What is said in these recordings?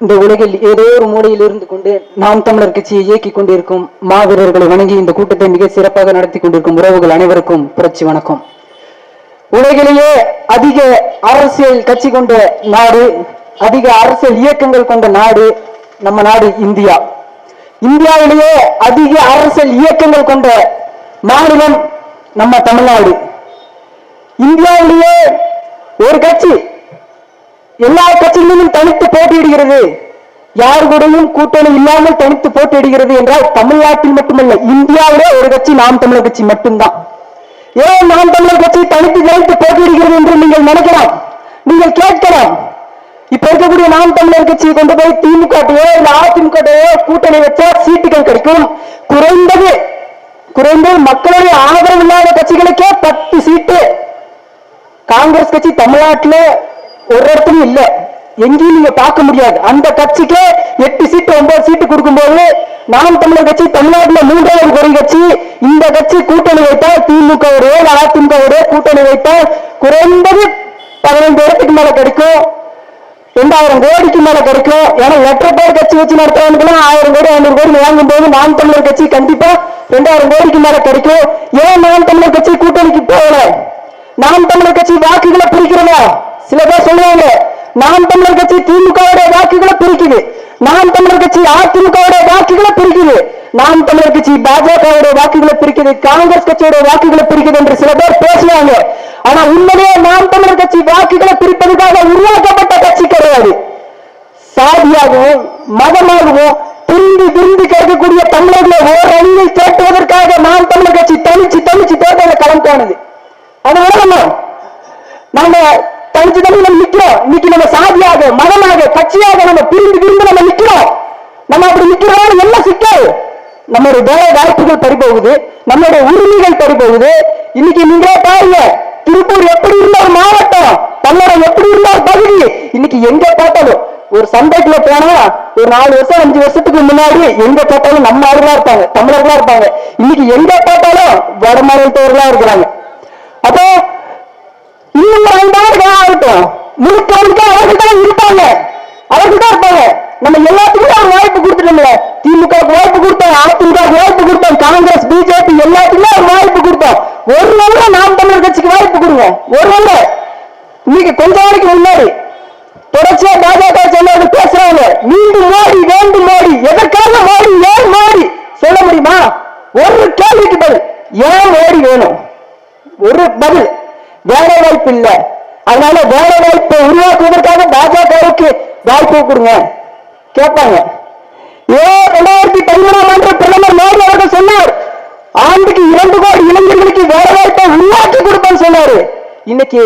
இந்த உலகில் ஏதோ ஒரு மூலையில் இருந்து கொண்டு நாம் தமிழர் கட்சியை இயக்கிக் கொண்டிருக்கும் மாவீரர்களை வணங்கி இந்த கூட்டத்தை மிக சிறப்பாக நடத்தி கொண்டிருக்கும் உறவுகள் அனைவருக்கும் புரட்சி வணக்கம். உலகிலேயே அதிக அரசியல் கட்சி கொண்ட நாடு அதிக அரசியல் இயக்கங்கள் கொண்ட நாடு நம்ம நாடு இந்தியா. இந்தியாவிலேயே அதிக அரசியல் இயக்கங்கள் கொண்ட மாநிலம் நம்ம தமிழ்நாடு. இந்தியாவிலேயே ஒரு கட்சி எல்லா கட்சிகளிலும் தனித்து போட்டியிடுகிறது. யார் கூடயும் கூட்டணி இல்லாமல் தனித்து போட்டியிடுகிறது என்றால் தமிழ்நாட்டில் மட்டுமல்ல இந்தியாவிலே ஒரு கட்சி நாம் தமிழர் கட்சி மட்டும்தான். ஏன் நாம் தமிழர் கட்சி தனித்து தனித்து போட்டியிடுகிறது என்று நீங்கள் நினைக்கலாம்? நீங்கள் கேட்கலாம். இப்ப இருக்கக்கூடிய நாம் தமிழர் கட்சியை கொண்டு போய் திமுக இல்ல அதிமுக கூட்டணி வச்சா சீட்டுகள் கிடைக்கும். குறைந்தது குறைந்தது மக்களுடைய ஆதரவு இல்லாத கட்சிகளுக்கே பத்து சீட்டு. காங்கிரஸ் கட்சி தமிழ்நாட்டுல ஒரு இடத்துலயும் இல்ல. எங்கேயும் நீங்க பார்க்க முடியாது. அந்த கட்சிக்கு எட்டு சீட்டு ஒன்பது சீட்டு கொடுக்கும்போது நாம் தமிழர் கட்சி தமிழ்நாட்டில் மூன்றாவது குறை கட்சி. இந்த கட்சி கூட்டணி வைத்தால் திமுகவுடைய அதிமுகவுடைய கூட்டணி வைத்தால் குறைந்தது பதினைந்து இடத்துக்கு மேல கிடைக்கும். ரெண்டாயிரம் கோடிக்கு மேல கிடைக்கும். ஏன்னா லெட்டர் பேர் கட்சி வச்சு நடத்துறவங்களுக்கு ஆயிரம் கோடி ஐநூறு கோடி வாங்கும் போது நாம் தமிழர் கட்சி கண்டிப்பா ரெண்டாயிரம் கோடிக்கு மேல கிடைக்கும். ஏன் நாம் தமிழர் கட்சி கூட்டணிக்கு போகல? நாம் தமிழர் கட்சி வாக்குகளை பிரிக்கிறதா சில பேர் சொல்லுவாங்க நாம் தமிழர் கட்சி திமுகவுடைய வாக்குகளை பிரிக்குது. நாம் தமிழர் கட்சி அதிமுகவுடைய வாக்குகளை பிரிக்குது. நாம் தமிழர் கட்சி பாஜகவுடைய வாக்குகளை பிரிக்குது காங்கிரஸ் கட்சியோட வாக்குகளை பிரிக்குது என்று சில பேர் பேசுவாங்க. ஆனா உண்மையிலேயே நாம் தமிழர் கட்சி வாக்குகளை பிரிப்பதற்காக உருவாக்கப்பட்ட கட்சி கிடையாது. சாதியாகவும் மதமாகவும் திரும்பி திரும்பி கேட்கக்கூடிய தமிழர்களை ஓர் அணியில் தேட்டுவதற்காக நாம் தமிழர் கட்சி தனிச்சு தனிச்சு தேர்தல கலந்து போனது அதனால நம்ம நாம தண்ணி நம்ம நிக்கிறோம் இன்னைக்கு நம்ம சாதியாக மதமாக கட்சியாக நம்ம பிரிந்து பிரிந்து நம்ம நிக்கிறோம் நம்ம அப்படி நிக்கிறோம் என்ன சிக்கல்? நம்மளுடைய வேலை வாய்ப்புகள் பறிபோகுது. நம்மளுடைய உரிமைகள் பறிபோகுது. இன்னைக்கு நீங்களே பாருங்க திருப்பூர் எப்படி இருந்த ஒரு மாவட்டம்? பல்லடம் எப்படி இருந்த ஒரு பகுதி? இன்னைக்கு எங்க பார்த்தாலும் ஒரு சந்தைக்குள்ள போனா ஒரு நாலு வருஷம் அஞ்சு வருஷத்துக்கு முன்னாடி எங்க பார்த்தாலும் நம்ம ஆளுகளா இருப்பாங்க தமிழர்களா இருப்பாங்க. இன்னைக்கு எங்க பார்த்தாலும் வட மாநிலத்தவர்களா இருக்கிறாங்க. அப்போ இன்னும் ஒரு ஐந்தாண்டு காலம் ஆகட்டும். முழுக்க முழுக்க அவர்கள் தான் இருப்பாங்க. அவர்கள் தான் இருப்பாங்க. நம்ம எல்லாத்துக்குமே ஒரு வாய்ப்பு கொடுத்துட்டோம்ல. திமுக வாய்ப்பு கொடுத்தோம் அதிமுக வாய்ப்பு கொடுத்தோம் காங்கிரஸ் பிஜேபி எல்லாத்துக்குமே ஒரு வாய்ப்பு கொடுத்தோம் ஒரு நல்ல நாம் தமிழர் கட்சிக்கு வாய்ப்பு கொடுங்க ஒரு நல்ல இன்னைக்கு கொஞ்ச நாளைக்கு முன்னாடி தொடர்ச்சியா பாஜக சொன்னவர்கள் பேசுறாங்க மீண்டும் மோடி வேண்டும் மோடி எதற்காக மோடி ஏன் மோடி சொல்ல முடியுமா ஒரு கேள்விக்கு பதில் ஏன் மோடி வேணும் ஒரு பதில் வேலை வாய்ப்பு இல்ல அதனால வேலை வாய்ப்பை உருவாக்குவதற்காக பாஜகவுக்கு வாய்ப்பு கொடுங்க. கேட்பாங்க. ஏ ரெண்டாயிரத்தி பதிமூணாம் ஆண்டு பிரதமர் மோடி அவர்கள் சொன்னார் ஆண்டுக்கு இரண்டு கோடி இளைஞர்களுக்கு வேலை வாய்ப்பை உருவாக்கி கொடுப்பேன்னு சொன்னாரு. இன்னைக்கு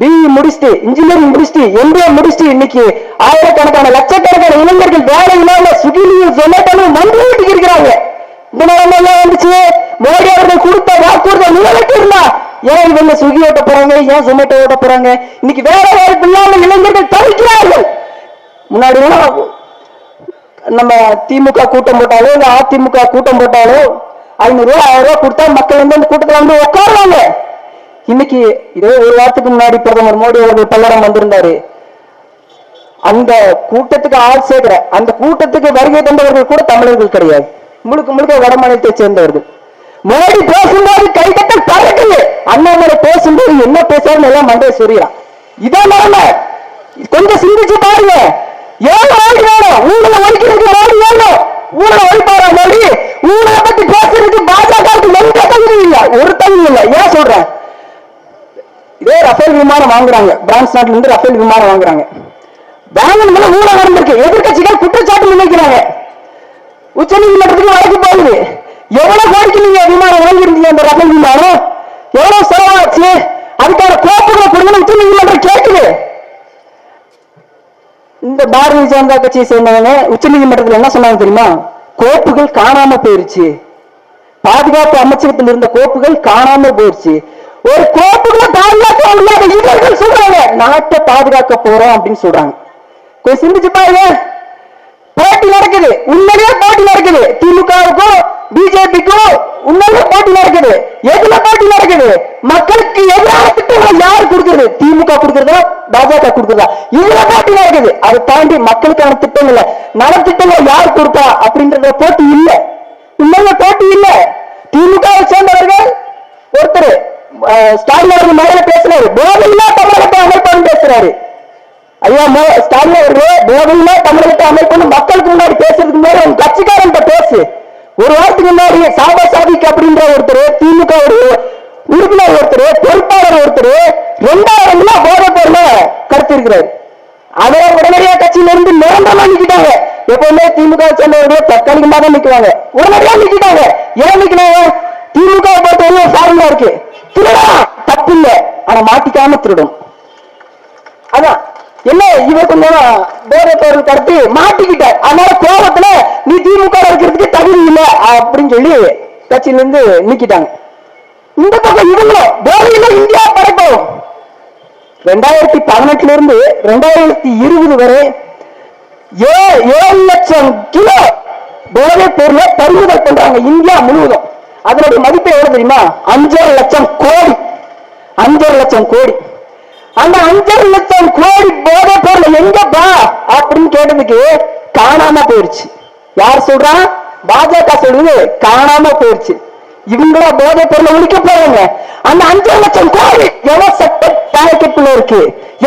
பிஇ முடிச்சுட்டு இன்ஜினியரிங் முடிச்சுட்டு எம்பிஏ முடிச்சுட்டு இன்னைக்கு ஆயிரக்கணக்கான லட்சக்கணக்கான இளைஞர்கள் வேலை இல்லாம சுகிலியும் ஜொமேட்டோலும் மந்திரி இருக்கிறாங்க. இந்த நிலைமை எல்லாம் வந்துச்சு. மோடி அவர்கள் கொடுத்த வாக்குறுதி நிறைவேற்றி இருந்தா ஏன் இவங்க ஸ்விக்கி ஓட்ட போறாங்க? ஏன் ஜொமேட்டோ ஓட்ட போறாங்க? இன்னைக்கு வேலை வாய்ப்பு இல்லாமல் இளைஞர்கள் தவிக்கிறார்கள். முன்னாடி நம்ம திமுக கூட்டம் போட்டாலோ இல்ல அதிமுக கூட்டம் போட்டாலோ ஐநூறு ரூபா ஆயிரம் ரூபாய் கொடுத்தா மக்கள் வந்து அந்த கூட்டத்தில் வந்து உட்காருவாங்க. இன்னைக்கு இதே ஒரு வாரத்துக்கு முன்னாடி பிரதமர் மோடி அவர்கள் பல்லடம் வந்திருந்தாரு. அந்த கூட்டத்துக்கு ஆள் சேர்க்கிற அந்த கூட்டத்துக்கு வருகை தந்தவர்கள் கூட தமிழர்கள் கிடையாது. முழுக்க முழுக்க வட மாநிலத்தை சேர்ந்தவர்கள். மோடி பேசும்போது கைதட்டல் பறக்குது அண்ணாமலை பேசும்போது என்ன பேசுறாருன்னு எல்லாம் மண்டைய சொரியலாம் இதே நிலைமை கொஞ்சம் சிந்திச்சு பாருங்க. ஏன் மோடி வேணும். ஊழல ஒழிக்கிறதுக்கு மோடி வேணும். ஊழல ஒழிப்பாரா மோடி? ஊழலை பத்தி பேசுறதுக்கு பாஜகவுக்கு எந்த தகுதி இல்ல. ஒரு தகுதி இல்ல. ஏன் சொல்றேன்? இதே ரஃபேல் விமானம் வாங்குறாங்க. பிரான்ஸ் நாட்டுல இருந்து ரஃபேல் விமானம் வாங்குறாங்க. வாங்கணும்ல ஊழல் நடந்திருக்கு. எதிர்கட்சிகள் குற்றச்சாட்டு நினைக்கிறாங்க உச்ச நீதிமன்றத்துக்கு வழக்கு போகுது. எவ்வளவு கோடிக்கு நீங்க விமானம் வாங்கியிருந்தீங்க அந்த ரஃபேல் விமானம்? எவ்வளவு செலவாச்சு? அதுக்கான கோப்புகளை கொடுங்க உச்ச நீதிமன்றம் கேட்குது இந்த பாரதிய ஜனதா கட்சியை சேர்ந்தவங்க உச்ச நீதிமன்றத்தில் என்ன சொன்னாங்க தெரியுமா? கோப்புகள் காணாம போயிருச்சு. பாதுகாப்பு அமைச்சகத்தில் இருந்த கோப்புகள் காணாம போயிருச்சு. ஒரு கோப்புகளை பாதுகாக்க முடியாத இவர்கள் சொல்றாங்க. நாட்டை பாதுகாக்க போறோம் அப்படின்னு சொல்றாங்க. கொஞ்சம் சிந்திச்சு பாருங்க. போட்டி நடக்குது. உள்ள போட்டி நடக்குது திமுகவுக்கும் பிஜேபிக்கும் உண்மையிலேயே போட்டி நடக்குது எதுல போட்டி நடக்குது மக்களுக்கு எதிரான திட்டம் நலத்திட்டங்களை யார் கொடுக்கிறது திமுக கொடுக்கிறதா பாஜக இவ்வளவு போட்டி இருக்குது. அதை தாண்டி மக்களுக்கான திட்டங்கள் நலத்திட்டங்கள் யார் கொடுத்தா அப்படின்றத போட்டி இல்ல. உண்மையில போட்டி இல்ல. திமுக சேர்ந்தவர்கள் ஒருத்தர் ஸ்டாலின் அவர்கள் மேல பேசுறாரு போதையில்லா தமிழகத்தை அமைப்பான்னு பேசுறாரு ஐயா மோ ஸ்டாலின் அவர்களே போதையில்லா தமிழகத்தை அமைப்புன்னு மக்களுக்கு முன்னாடி பேசுறதுக்கு முன்னாடி அவன் கட்சிக்காரன் பேசு. ஒரு வாரத்துக்கு முன்னாடி சாபா சாதிக்கு அப்படின்ற ஒருத்தர் திமுக ஒரு உறுப்பினர் ஒருத்தர் பொறுப்பாளர் ஒருத்தர் ரெண்டாயிரம் கிலோ போதை பொருள கடத்திருக்கிறாரு அவரை உடனடியா கட்சியில இருந்து நிரந்தரமா நிக்கிட்டாங்க. எப்பவுமே திமுக சேர்ந்தவர்கள் தற்காலிகமா தான் நிக்கிறாங்க உடனடியா நிக்கிட்டாங்க. ஏன் நிக்கிறாங்க திமுக பொறுத்தவரையும் ஃபார்முலா இருக்கு. திருடலாம் தப்பு இல்ல ஆனா மாட்டிக்காம திருடும். அதான். என்ன? இவர் கொஞ்சம் போதைப்பவர்கள் கடத்தி மாட்டிக்கிட்டார். அதனால கோபத்துல நீ திமுக இருக்கிறதுக்கு தகுதி இல்ல அப்படின்னு சொல்லி கட்சியில இருந்து நீக்கிட்டாங்க. இந்த பக்கம் இவங்களும் ரெண்டாயிரத்தி பதினெட்டுல இருந்து ரெண்டாயிரத்தி இருபது வரை ஏ ஏழு லட்சம் கிலோ போதை பொருளை பறிமுதல் பண்றாங்க இந்தியா முழுவதும். அதனுடைய மதிப்பு எவ்வளவு தெரியுமா? அஞ்சரை லட்சம் கோடி. அஞ்சரை லட்சம் கோடி. அந்த அஞ்சரை லட்சம் கோடி போதை பொருள் எங்க பா? அப்படின்னு கேட்டதுக்கு காணாம போயிருச்சு. யார் சொல்றா? பாஜக சொல்றது காணாம போயிருச்சு. இவங்களா போதை பொருளை ஒழிக்க போறாங்க? அந்த அஞ்சு லட்சம் கோடி எவன் சட்ட பாக்கெட்டுல இருக்கு?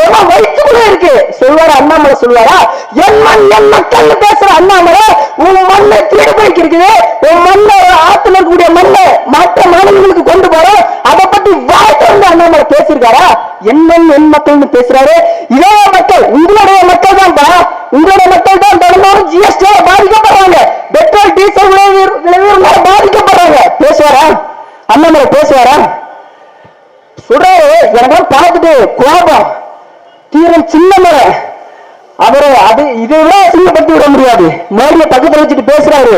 எவன் வயிற்றுக்குள்ள இருக்கு? சொல்வாரு அண்ணாமலை சொல்வாரா என் மண் என் மக்கள் பேசுற அண்ணாமலை உன் மண்ணை திருடு இருக்குது. உன் மண்ணை ஆத்துல இருக்கக்கூடிய மண்ணை மற்ற மாநிலங்களுக்கு கொண்டு போற அதை பத்தி வாய் வந்து அண்ணாமலை பேசியிருக்காரா? என்னன்னு என் மக்கள்னு பேசுறாரு. இதே மக்கள் உங்களுடைய மக்கள் தான் உங்களுடைய மக்கள் தான் தினமும் ஜிஎஸ்டி பாதிக்கப்படுறாங்க பெட்ரோல் டீசல் விலை விலையுயர்வால பாதிக்கப்படுறாங்க பேசுவாரா அண்ணாமலை பேசுவாரா? சொல்றாரு எனக்கு பார்த்துட்டு கோபம். தீரம் சின்னமலை அவரை அது இதை விட அசிங்கப்படுத்தி விட முடியாது. மோடிய பக்கத்துல வச்சுட்டு பேசுறாரு.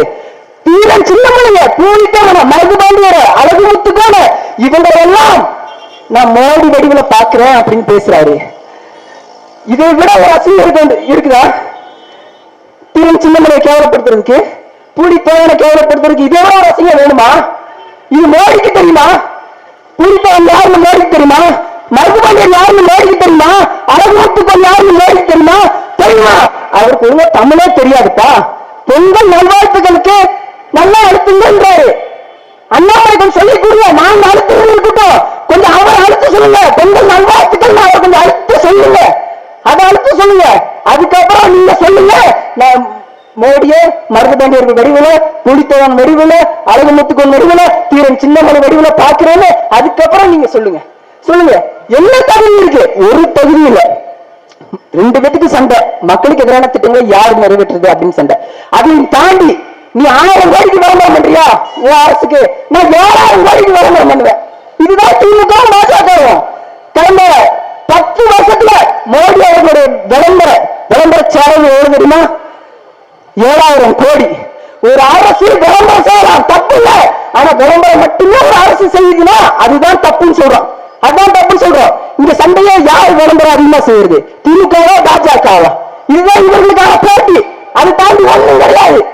தீரம் சின்னமலைங்க மலைய மருந்து மருது பாண்டியர அழகு முத்துக்கான இவங்க எல்லாம் நான் மோடி வடிவில பாக்குறேன் அப்படின்னு பேசுறாரு. இதை விட ஒரு அசிங்கம் இருக்கு இருக்குதா? தீரம் சின்னமலையை கேவலப்படுத்துறதுக்கு பூடி தேவனை கேவலப்படுத்துறதுக்கு இதை விட ஒரு அசிங்கம் வேணுமா? இது மோடிக்கு தெரியுமா? பூரித்தவன் யாருன்னு மோடிக்கு தெரியுமா? மருதுபாண்டியன் யாருன்னு மோடிக்கு தெரியுமா? அழகுமுத்துக்கன் யாருன்னு மோடிக்கு தெரியுமா? தெரியுமா? அவருக்கு ஒழுங்கா தமிழே தெரியாதுப்பா. பொங்கல் நல்வாழ்த்துக்களுக்கு நல்லா அழுத்துங்கன்றாரு அண்ணாமலை கொஞ்சம் சொல்லி கொடுங்க. நான் அழுத்துறது இருக்கட்டும். கொஞ்சம் அவர் அழுத்து சொல்லுங்க. பொங்கல் நல்வாழ்த்துக்கள் அவர் கொஞ்சம் அழுத்து சொல்லுங்க. அதை அழுத்து சொல்லுங்க. அதுக்கப்புறம் நீங்க சொல்லுங்க. நான் மோடியே மருதுபாண்டியர்கள் வடிவுல புலித்தேவன் வடிவுல அழகுமுத்துக்கன் வடிவுல தீரன் சின்னமலை வடிவுல பாக்குறேன்னு அதுக்கப்புறம் நீங்க சொல்லுங்க. சொல்லுங்க. என்ன தகுதி இருக்கு? ஒரு தகுதி இல்ல. ரெண்டு பேத்துக்கு சண்டை. மக்களுக்கு எதிரான திட்டங்களை யார் நிறைவேற்றுறது அப்படின்னு சண்டை. அதையும் தாண்டி நீ ஆயிரம் கோடிக்கு விளம்பரம் பண்றியா? உன் அரசுக்கு. நான் ஏழாயிரம் கோடிக்கு விளம்பரம் பண்ணுவேன். இதுதான் திமுக பாஜகவும் கடந்த பத்து வருஷத்துல மோடி அவர்களுடைய விளம்பர விளம்பர சேவை எவ்வளவு தெரியுமா? ஏழாயிரம் கோடி. ஒரு அரசு விளம்பரம் செய்யலாம் தப்பு இல்ல ஆனா விளம்பரம் மட்டுமே ஒரு அரசு செய்யுதுன்னா அதுதான் தப்புன்னு சொல்றோம். அதான் தப்புன்னு சொல்றோம். இந்த சண்டையை யார் விளம்பரம் அதிகமா செய்யுது? திமுகவா பாஜகவா? இதுதான் இவர்களுக்கான போட்டி. அது தாண்டி ஒண்ணும் கிடையாது.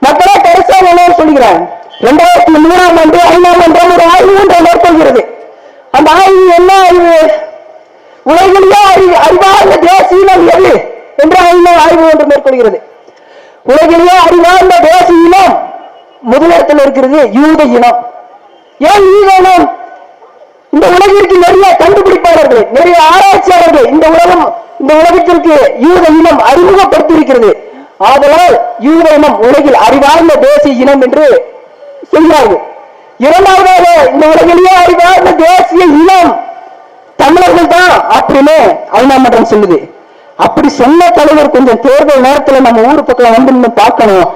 மக்களே கடைசியா என்ன சொல்லுகிறேன் ரெண்டாயிரத்தி மூணாம் ஆண்டு ஐந்தாம் ஆண்டு ஒரு ஆய்வு ஒன்றை மேற்கொள்கிறது. அந்த ஆய்வு என்ன ஆய்வு? உலகிலேயே அறிவார்ந்த தேசியம் எது? என்ற ஆய்வு ஆய்வு ஒன்று மேற்கொள்கிறது. உலகிலேயே அறிவார்ந்த தேசிய இனம் முதலிடத்தில் இருக்கிறது யூத இனம். ஏன் யூத இனம்? இந்த உலகிற்கு நிறைய கண்டுபிடிப்பாளர்கள் நிறைய ஆராய்ச்சியாளர்கள் இந்த உலகம் இந்த உலகத்திற்கு யூத இனம் அறிமுகப்படுத்தி இருக்கிறது ஆதலால் யூத இனம் உலகில் அறிவார்ந்த தேசிய இனம் என்று சொல்கிறார்கள். இரண்டாவதாக இந்த உலகிலேயே அறிவார்ந்த தேசிய இனம் தமிழர்கள் தான் அப்படின்னு ஐநா மன்றம் சொல்லுது. அப்படி சொன்ன தலைவர் கொஞ்சம் தேர்தல் நேரத்துல நம்ம ஊர் பக்கம் வந்து பார்க்கணும்.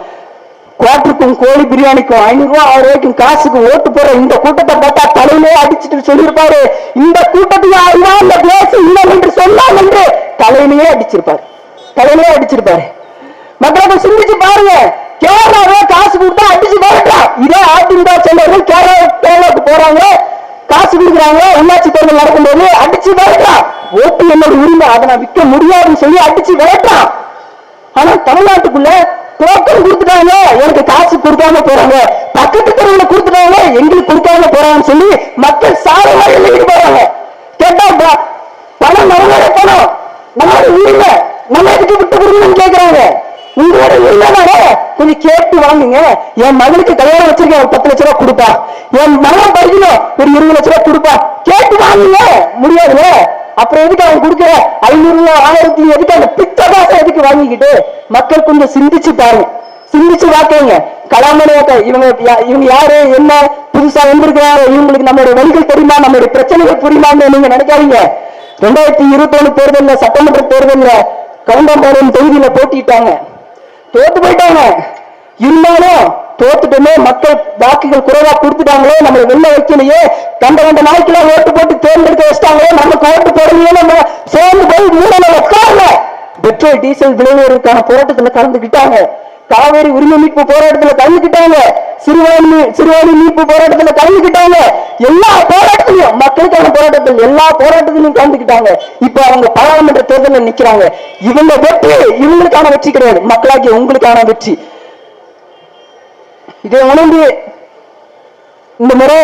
குவாட்டருக்கும் கோழி பிரியாணிக்கும் ஐநூறு ரூபாய் ஆயிரம் ரூபாய்க்கும் காசுக்கு ஓட்டு போற இந்த கூட்டத்தை பார்த்தா தலையிலே அடிச்சுட்டு சொல்லியிருப்பாரு. இந்த கூட்டத்துக்கு அறிவா இந்த தேசம் இல்லை என்று சொன்னால் என்று தலையிலேயே அடிச்சிருப்பாரு. தலையிலேயே அடிச்சிருப்பாரு. மக்களை சிந்திச்சு பாருங்க. கேரளாவே காசு கொடுத்தா அடிச்சு வரட்டா இதே அதிமுக செல்வர்கள் கேரளா கேரளாவுக்கு போறாங்க. காசு கொடுக்குறாங்க. உள்ளாட்சி தேர்தல் நடக்கும்போது அடிச்சு விரட்டான் ஓட்டு என்னோட உரிமை. அதை நான் விற்க முடியாதுன்னு சொல்லி அடிச்சு விளட்டான் ஆனா தமிழ்நாட்டுக்குள்ள டோக்கன் கொடுத்துட்டாங்க. எனக்கு காசு கொடுக்காம போறாங்க. பக்கத்து தெருவில் கொடுத்துட்டாங்க. எங்களுக்கு கொடுக்காம போறாங்கன்னு சொல்லி மக்கள் சாரமா எழுதிட்டு போறாங்க. கேட்டா பணம் நம்மளோட பணம். நம்மளோட உரிமை. நம்ம எதுக்கு விட்டு கொடுக்கணும்னு கேட்கிறாங்க உங்களோட உரிமைதானே கொஞ்சம் கேட்டு வாங்குங்க. என் மகளுக்கு கல்யாணம் வச்சிருக்கேன். ஒரு பத்து லட்ச ரூபா கொடுப்பா. என் மகன் படிக்கணும். ஒரு இருபது லட்ச ரூபா கொடுப்பா. கேட்டு வாங்குங்க. முடியாதுல்ல? அப்புறம் எதுக்கு அவன் கொடுக்குற? ஐநூறு ரூபா ஆயிரத்தி எதுக்கு அந்த பித்த காசை எதுக்கு வாங்கிக்கிட்டு? மக்கள் கொஞ்சம் சிந்திச்சு பாருங்க. சிந்திச்சு பார்க்கங்க கலாமணி இவங்க யா- இவங்க யாரு? என்ன? புதுசா வந்திருக்கிறாங்க இவங்களுக்கு நம்மளுடைய வழிகள் தெரியுமா? நம்மளுடைய பிரச்சனைகள் புரியுமான்னு நீங்க நினைக்காதீங்க. ரெண்டாயிரத்தி இருபத்தி ஒண்ணு தேர்தல்ல சட்டமன்ற தேர்தல்ல கவுண்டம்பாளையம் தொகுதியில போட்டிட்டாங்க தோத்து போயிட்டாங்க. இருந்தாலும் தோத்துட்டுமே மக்கள் வாக்குகள் குறைவா கொடுத்துட்டாங்களே நம்மளை வெளில வைக்கலையே கண்ட கண்ட நாய்க்கெல்லாம் ஓட்டு போட்டு தேர்ந்தெடுக்க வச்சிட்டாங்களே நமக்கு ஓட்டு போடலையே நம்ம சேர்ந்து போய் மூணு உட்கார்ல பெட்ரோல் டீசல் விலை உயர்வுக்கான போராட்டத்துல கலந்துக்கிட்டாங்க. காவேரி உரிமை மீட்பு போராட்டத்துல கலந்துக்கிட்டாங்க. சிறுவாணி சிறுவாணி மீட்பு போராட்டத்துல கலந்துக்கிட்டாங்க. எல்லா போராட்டத்திலையும் மக்களுக்கான போராட்டத்தில் எல்லா போராட்டத்திலையும் கலந்துக்கிட்டாங்க. இப்ப அவங்க பாராளுமன்ற தேர்தலில் நிக்கிறாங்க. இவங்க வெற்றி இவங்களுக்கான வெற்றி கிடையாது. மக்களாகிய உங்களுக்கான வெற்றி. இதை உணர்ந்து இந்த முறை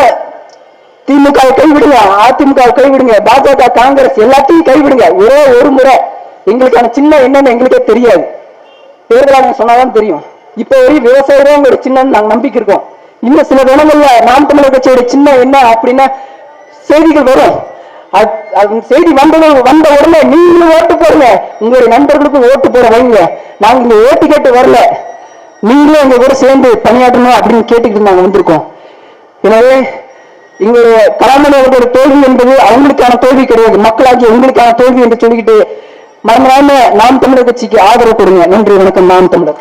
திமுக கைவிடுங்க அதிமுக கைவிடுங்க பாஜக காங்கிரஸ் எல்லாத்தையும் கைவிடுங்க. ஒரே ஒரு முறை. எங்களுக்கான சின்ன என்னன்னு எங்களுக்கே தெரியாது. தேர்தல் ஆணையம் சொன்னாதான் தெரியும். இப்ப வரையும் விவசாயம் ஒரு சின்னன்னு நாங்க நம்பிக்கை இருக்கோம் இன்னும் சில தினங்கள்ல நாம் தமிழர் கட்சியோட சின்ன என்ன அப்படின்னா செய்திகள் வரும். அது- செய்தி வந்தது வந்த உடனே நீங்களும் ஓட்டு போடுங்க. உங்களுடைய நண்பர்களுக்கும் ஓட்டு போட வைங்க. நாங்க இங்க ஓட்டு கேட்டு வரல. நீங்களும் எங்க கூட சேர்ந்து பணியாற்றணும் அப்படின்னு கேட்டுக்கிட்டு நாங்கள் வந்திருக்கோம். எனவே எங்களுடைய கலாமணி அவர்களோட தோல்வி என்பது அவங்களுக்கான தோல்வி கிடையாது. மக்களாகி உங்களுக்கான தோல்வி என்று சொல்லிக்கிட்டு மறந்துடாம நாம் தமிழர் கட்சிக்கு ஆதரவு கொடுங்க. நன்றி வணக்கம். நாம் தமிழர்.